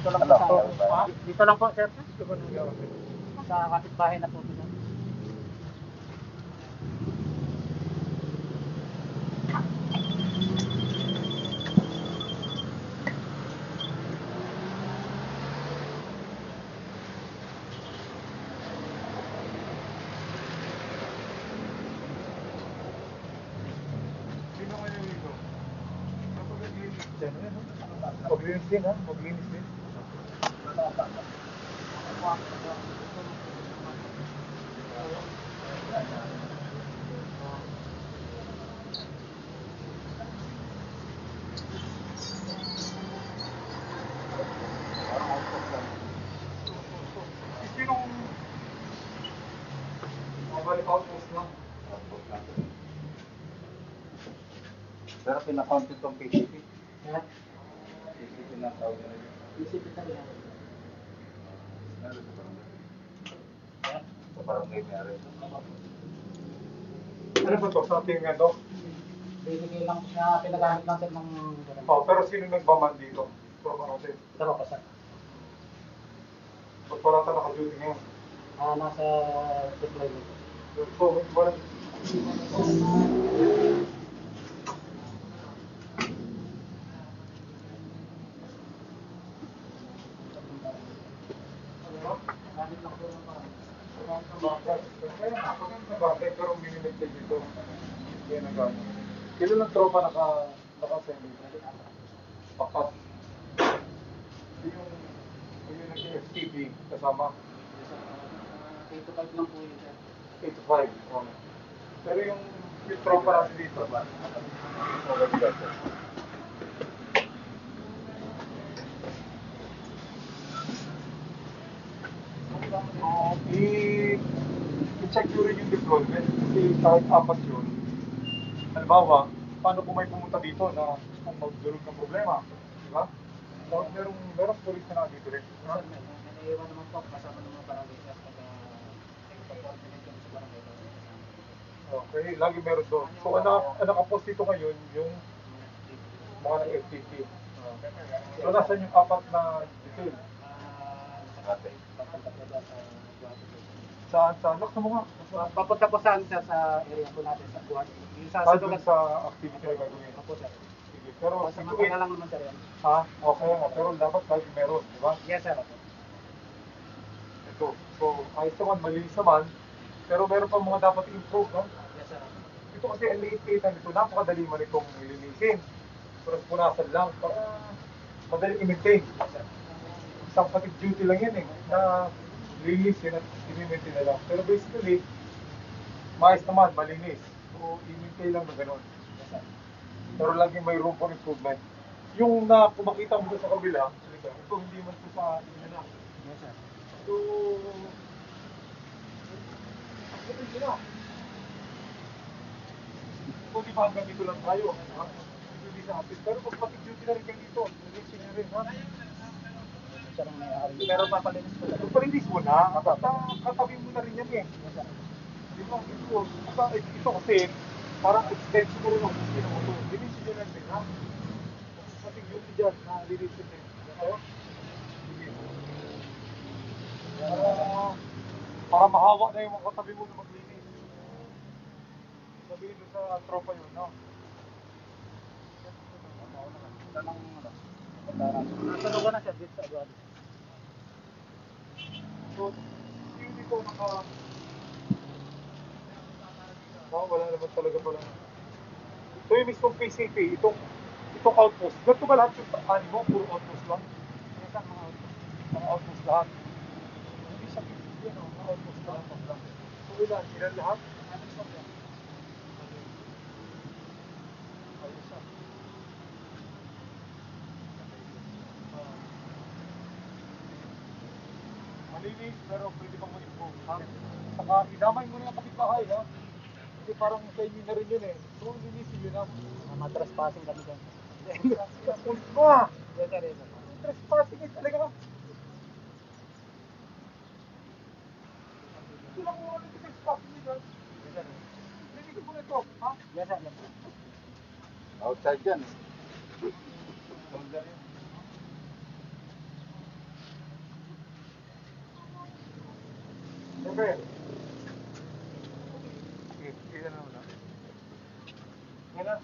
Dito lang po sa, dito lang po, sir. Sa kapitbahay na po? Maglinis din, ano? Ha? Maglinis din. Sinong... Mabalik outpost lang. Pero pinakount itong PCP. Kaya, PCP na tawag nila. Meron sa barangay. Meron. Ano ba to sa ating ano? Binigay lang na pinagamit lang sir ng Oh, pero sino nagbaman dito? Tropa natin. Dalawa pa sir. Ba't wala tayo naka-duty ngayon? Ah, nasa deployment. So, wala... Gamit lang po ng parang. Bagay, pero minimit kayo dito. Yan ang gano'n. Kailan ng tropa naka, naka-send Pakat. Yung, yung nag-FTP kasama. 8 to 5 lang po yun sir. 8 to 5. Oh. Pero yung, yung tropa natin dito, ba? Okay, gotcha. Deployment. Kasi kahit apat yun, halimbawa, paano kung may pumunta dito na kung magdulog ng problema? Di ba? So, merong, merong police na dito rin. Sir, may naiwan naman po kasama ng mga barangay nagpa-coordinate kami sa barangay. Okay, lagi meron doon. So, ang, naka- nakapost dito ngayon, yung mga ng-FTP. Ah. So, nasan yung apat na detail? Ah, Ate. papunta po doon sa Guwate. Saan? Saan? Look sa mga. Papunta po saan sir sa area po natin sa Guwate. Yung sa Ah, sa dun sa activity na gagawin. Opo sir. Sige. Pero, Sa siguro, mga lang naman sir yan. ha? Okay, nga. pero dapat lagi meron, di ba? Yes sir. Opo. Ito. So, ayos naman, malinis naman. Pero meron pa mga dapat improve, no? Yes sir. Ito kasi ang liit kita nito, napakadali man itong linisin. Pero punasan lang para madali i-maintain. Isang patig duty lang yan eh, na linis yun at i-maintain na lang. Pero basically, maayos naman, malinis. So, i-maintain lang na ganun. Pero laging may room for improvement. Yung na kung makita mo sa kabila, ito hindi man ito sa inyo na. Yes sir. So, ang galing nila. Kung di ba hanggang dito lang tayo? Hindi sa atin. Pero pag pati duty na rin kayo dito, nalisin nyo rin, ha? Siya lang may-ari. Pero papalinis po sir. Kung palinis mo na, kata- katabi mo na rin yan eh. Yes sir. Di ba? Ito, ito, ito kasi, parang extension mo rin ang gusto mo ito. Linisin nyo na rin, ha? Pati duty dyan, na linisin din. Ano? Para, mahawa na yung mga katabi mo na maglinis. Sabihin doon sa tropa yun, no? Nasa lugar na sir dito sa Guwate. So, yung dito naka... Oh, wala naman talaga pala. So yung mismong PCP, itong itong outpost, ganito ba lahat yung ani mo? Puro outpost lang? Yes sir, mga auto. Mga outpost lahat? Hindi sa PCP, no? Mga outpost lahat lang. So ilan? Ilan lahat? Ayos Malinis, pero pwede pang ma-improve. Ha? Saka idamay mo na yung kapitbahay, ha? Kasi parang sa inyo na rin yun eh. So, linisin yun, ha? Mga trespassing kami dyan. Hindi, Pulis mo ah. Yes, sir. Yes, sir. Trespassing eh, talaga. Ito lang kung ano yung trespassing nito. Yes, sir. Narinig ko na ito, ha? Yes, sir. Outside yan. Siyempre. Okay, kaya